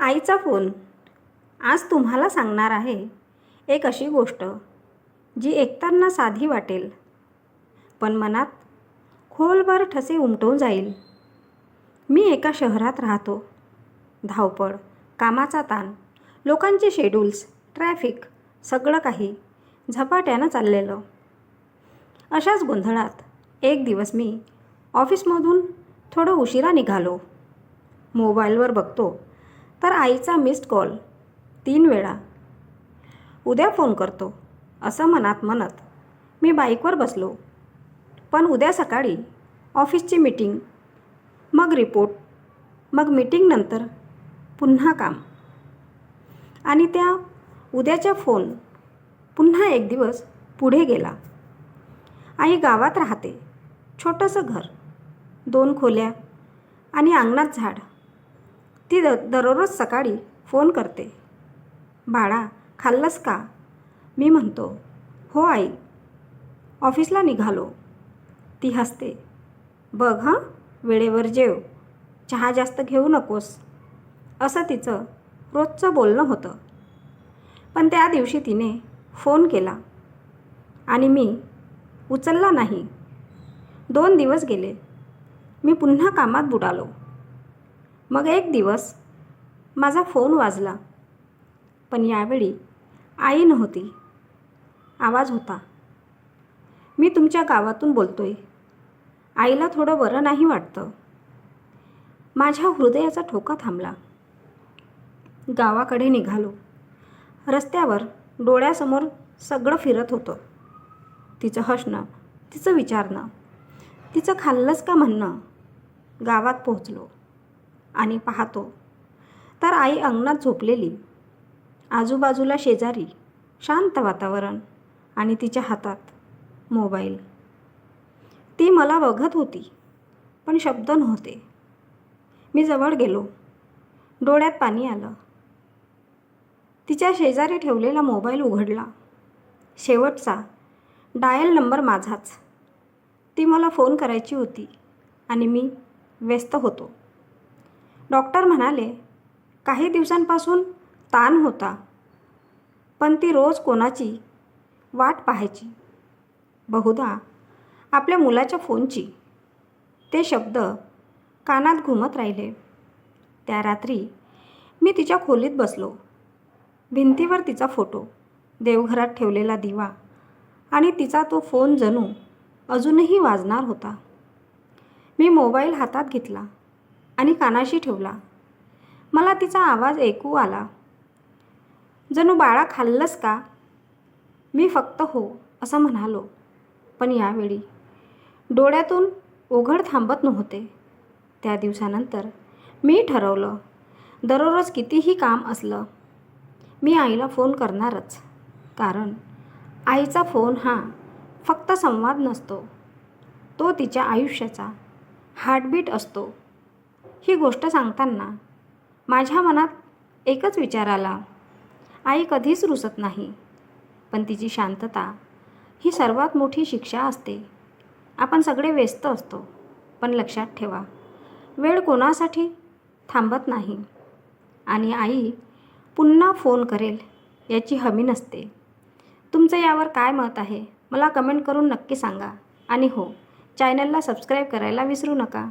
आईचा फोन. आज तुम्हाला सांगणार आहे एक अशी गोष्ट जी ऐकताना साधी वाटेल. पण मनात खोलभर ठसे उमटवून जाईल. मी एका शहरात राहतो. धावपळ कामाचा ताण लोकांचे शेड्यूल्स ट्रॅफिक सगळं काही झपाट्यानं चाललेलं. अशाच गोंधळात एक दिवस मी ऑफिसमधून थोडं उशिरा निघालो. मोबाईलवर बघतो. तर आईचा मिस्ड कॉल तीन वेळा. उद्या फोन करतो असं मनात म्हणत मी बाईकवर बसलो. पण उद्या सकाळी ऑफिसची मीटिंग मग रिपोर्ट मग मीटिंगनंतर पुन्हा काम. आणि त्या उद्याच्या फोन पुन्हा एक दिवस पुढे गेला. आई गावात राहते छोटंसं घर दोन खोल्या आणि अंगणात झाड. ती द दररोज सकाळी फोन करते. बाळा खाल्लंस का? मी म्हणतो हो आई. ऑफिसला निघालो. ती हसते. बघ हां वेळेवर जेव. चहा जास्त घेऊ नकोस. असं तिचं रोजचं बोलणं होतं. पण त्या दिवशी तिने फोन केला. आणि मी उचलला नाही. दोन दिवस गेले. मी पुन्हा कामात बुडालो. मग एक दिवस माझा फोन वाजला. पण यावेळी आई नव्हती. आवाज होता. मी तुमच्या गावातून बोलतो आहे आईला थोडं बरं नाही वाटतं. माझ्या हृदयाचा ठोका थांबला. गावाकडे निघालो. रस्त्यावर डोळ्यासमोर सगळं फिरत होतं. तिचं हसणं तिचं विचारणं तिचं खाल्लंच का म्हणणं गावात पोहोचलो. आणि पाहतो. तर आई अंगणात झोपलेली. आजूबाजूला शेजारी शांत वातावरण आणि तिच्या हातात मोबाईल. ती मला बघत होती पण शब्द नव्हते. मी जवळ गेलो. डोळ्यात पाणी आलं. तिच्या शेजारी ठेवलेला मोबाईल उघडला. शेवटचा डायल नंबर माझाच. ती मला फोन करायची होती आणि मी व्यस्त होतो. डॉक्टर म्हणाले काही दिवसांपासून ताण होता पण ती रोज कोणाची वाट पाहायची? बहुधा आपल्या मुलाच्या फोनची. ते शब्द कानात घुमत राहिले. त्या रात्री मी तिच्या खोलीत बसलो. भिंतीवर तिचा फोटो देवघरात ठेवलेला दिवा आणि तिचा तो फोन जणू अजूनही वाजणार होता. मी मोबाईल हातात घेतला. आणि कानाशी ठेवला. मला तिचा आवाज ऐकू आला. जणू बाळा खाल्लंस का? मी फक्त हो असं म्हणालो. पण यावेळी डोळ्यातून ओघड थांबत नव्हते. त्या दिवसानंतर मी ठरवलं दररोज कितीही काम असलं मी आईला फोन करणारच. कारण आईचा फोन हा फक्त संवाद नसतो. तो तिच्या आयुष्याचा हार्टबीट असतो. ही गोष्ट सांगताना माझ्या मनात एकच विचार आला. आई कधीच रुसत नाही पण तिची शांतता ही सर्वात मोठी शिक्षा असते. आपण सगळे व्यस्त असतो पण लक्षात ठेवा वेळ कोणासाठी थांबत नाही. आणि आई पुन्हा फोन करेल याची हमी नसते. तुमचं यावर काय मत आहे मला कमेंट करून नक्की सांगा. आणि हो चॅनलला सबस्क्राईब करायला विसरू नका.